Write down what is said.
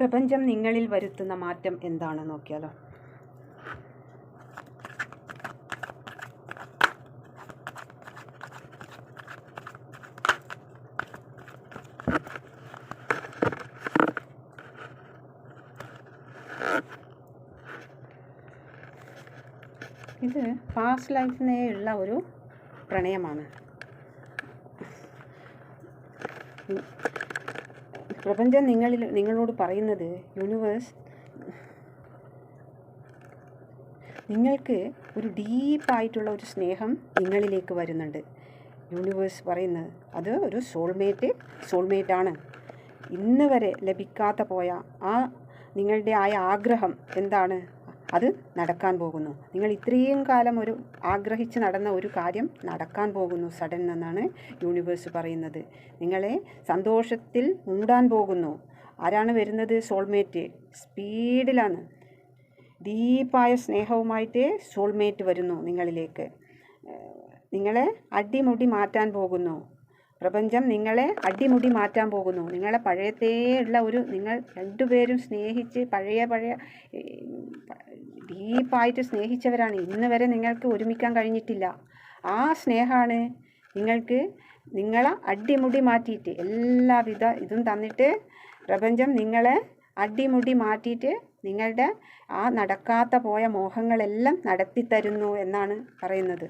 പ്രപഞ്ചം നിങ്ങളിൽ വരുത്തുന്ന മാറ്റം എന്താണ് നോക്കിയാലോ? ഇത് പാസ്റ്റ് ലൈഫിനെയുള്ള ഒരു പ്രണയമാണ്. പ്രപഞ്ചം നിങ്ങളിൽ നിങ്ങളോട് പറയുന്നത് യൂണിവേഴ്സ് നിങ്ങൾക്ക് ഒരു ഡീപ്പായിട്ടുള്ള ഒരു സ്നേഹം നിങ്ങളിലേക്ക് വരുന്നുണ്ട്. യൂണിവേഴ്സ് പറയുന്നത് അത് ഒരു സോൾമേറ്റ് സോൾമേറ്റാണ് ഇന്ന് വരെ ലഭിക്കാത്ത പോയ ആ നിങ്ങളുടെ ആയ ആഗ്രഹം എന്താണ്? അത് നടക്കാൻ പോകുന്നു. നിങ്ങൾ ഇത്രയും കാലം ഒരു ആഗ്രഹിച്ച് നടന്ന ഒരു കാര്യം നടക്കാൻ പോകുന്നു സഡൻ എന്നാണ് യൂണിവേഴ്സ് പറയുന്നത്. നിങ്ങളെ സന്തോഷത്തിൽ മൂടാൻ പോകുന്നു. ആരാണ് വരുന്നത്? സോൾമേറ്റ്. സ്പീഡിലാണ്. ഡീപ്പായ സ്നേഹവുമായിട്ട് സോൾമേറ്റ് വരുന്നു നിങ്ങളിലേക്ക്. നിങ്ങളെ അടിമുടി മാറ്റാൻ പോകുന്നു. പ്രപഞ്ചം നിങ്ങളെ അടിമുടി മാറ്റാൻ പോകുന്നു. നിങ്ങളെ പഴയത്തേ ഉള്ള ഒരു നിങ്ങൾ രണ്ടുപേരും സ്നേഹിച്ച് പഴയ പഴയ ഡീപ്പായിട്ട് സ്നേഹിച്ചവരാണ്. ഇന്ന് വരെ നിങ്ങൾക്ക് ഒരുമിക്കാൻ കഴിഞ്ഞിട്ടില്ല. ആ സ്നേഹമാണ് നിങ്ങൾക്ക് നിങ്ങളെ അടിമുടി മാറ്റിയിട്ട് എല്ലാവിധ ഇതും തന്നിട്ട് പ്രപഞ്ചം നിങ്ങളെ അടിമുടി മാറ്റിയിട്ട് നിങ്ങളുടെ ആ നടക്കാത്ത പോയ മോഹങ്ങളെല്ലാം നടത്തിത്തരുന്നു എന്നാണ് പറയുന്നത്.